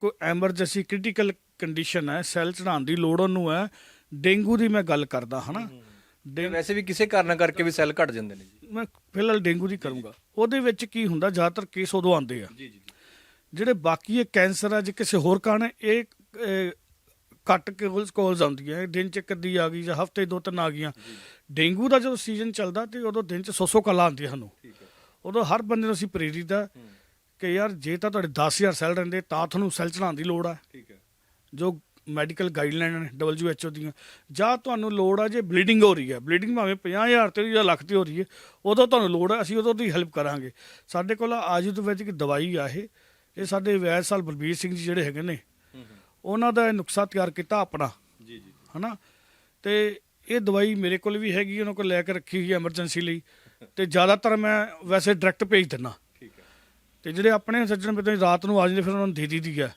ਕੋਈ emergency critical condition ਹੈ cell ਚੜਾਉਣ ਦੀ ਲੋੜ ਉਹਨੂੰ ਹੈ ਡੇਂਗੂ ਦੀ ਮੈਂ ਗੱਲ ਕਰਦਾ ਹਨਾ? ਵੈਸੇ ਵੀ ਕਿਸੇ ਕਾਰਨ ਕਰਕੇ ਵੀ ਸੈੱਲ ਘਟ ਜਾਂਦੇ ਨੇ ਜੀ। ਮੈਂ ਫਿਲਹਾਲ ਡੇਂਗੂ ਦੀ ਕਰੂੰਗਾ। ਉਹਦੇ ਵਿੱਚ ਕੀ ਹੁੰਦਾ ਜ਼ਿਆਦਾਤਰ ਕੇਸ ਉਦੋਂ ਆਉਂਦੇ ਆ। ਜੀ ਜੀ ਜਿਹੜੇ ਬਾਕੀ ਇਹ ਕੈਂਸਰ ਆ ਜੇ ਕਿਸੇ ਹੋਰ ਕਾਰਨ ਇਹ ਅਹ, ਘੱਟ ਕੋਲਸ ਕੋਲਸ ਆਉਂਦੀਆਂ ਦਿਨ ਚ ਇੱਕ ਅੱਧੀ ਆ ਗਈ ਜਾਂ ਹਫ਼ਤੇ ਦੋ ਤਿੰਨ ਆ ਗਈਆਂ। ਡੇਂਗੂ ਦਾ ਜਦੋਂ ਸੀਜ਼ਨ ਚੱਲਦਾ ਤੇ ਉਦੋਂ ਦਿਨ ਚ 100 ਕਾਲਾਂ ਆਉਂਦੀਆਂ ਸਾਨੂੰ। ਉਦੋਂ ਹਰ ਬੰਦੇ ਨੂੰ ਅਸੀਂ ਪ੍ਰੇਰਿਤ ਆ। ਕਿ ਯਾਰ ਜੇ ਤਾਂ ਤੁਹਾਡੇ 10000 ਸੈੱਲ ਰਹਿੰਦੇ ਤਾਂ ਤੁਹਾਨੂੰ ਸੈੱਲ ਚੜਾਉਣ ਦੀ ਲੋੜ ਆ। ਠੀਕ ਹੈ। ਜੋ ਮੈਡੀਕਲ ਗਾਈਡਲਾਈਨ ਨੇ WHO ਦੀਆਂ। ਜਾਂ ਤੁਹਾਨੂੰ ਲੋੜ ਆ ਜੇ ਬਲੀਡਿੰਗ ਹੋ ਰਹੀ ਹੈ। ਬਲੀਡਿੰਗ ਭਾਵੇਂ 50000 ਤੇ ਜਾਂ ਲੱਖ ਤੇ ਹੋ ਰਹੀ ਹੈ ਉਦੋਂ ਤੁਹਾਨੂੰ ਲੋੜ ਆ ਅਸੀਂ ਉਦੋਂ ਦੀ ਹੈਲਪ ਕਰਾਂਗੇ। ਸਾਡੇ ਕੋਲ ਆਯੁਰਵੈਦਿਕ ਦਵਾਈ ਆ ਇਹ। ਇਹ ਸਾਡੇ ਵੈਦ ਸਾਲ ਬਲਬੀਰ ਸਿੰਘ ਜੀ ਜਿਹੜੇ ਹੈਗੇ ਨੇ ਉਹਨਾਂ ਦਾ ਇਹ ਨੁਕਸਾ ਤਿਆਰ ਕੀਤਾ ਆਪਣਾ। ਜੀ ਜੀ ਹਨਾ? ਤੇ ਇਹ ਦਵਾਈ ਮੇਰੇ ਕੋਲ ਵੀ ਹੈਗੀ ਉਹਨਾਂ ਕੋਲ ਲੈ ਕੇ ਰੱਖੀ ਹੋਈ ਹੈ ਐਮਰਜੈਂਸੀ ਲਈ। ਤੇ ਜ਼ਿਆਦਾਤਰ ਮੈਂ ਵੈਸੇ ਡਾਇਰੈਕਟ ਭੇਜ ਦਿੰਦਾ। ਤੇ ਜਿਹੜੇ ਆਪਣੇ ਸੱਜਣ ਮਿੱਤਰ ਰਾਤ ਨੂੰ ਆ ਜਾਂਦੇ, ਫਿਰ ਉਹਨਾਂ ਨੂੰ ਦੇ ਦਿੱਤੀ ਹੈ।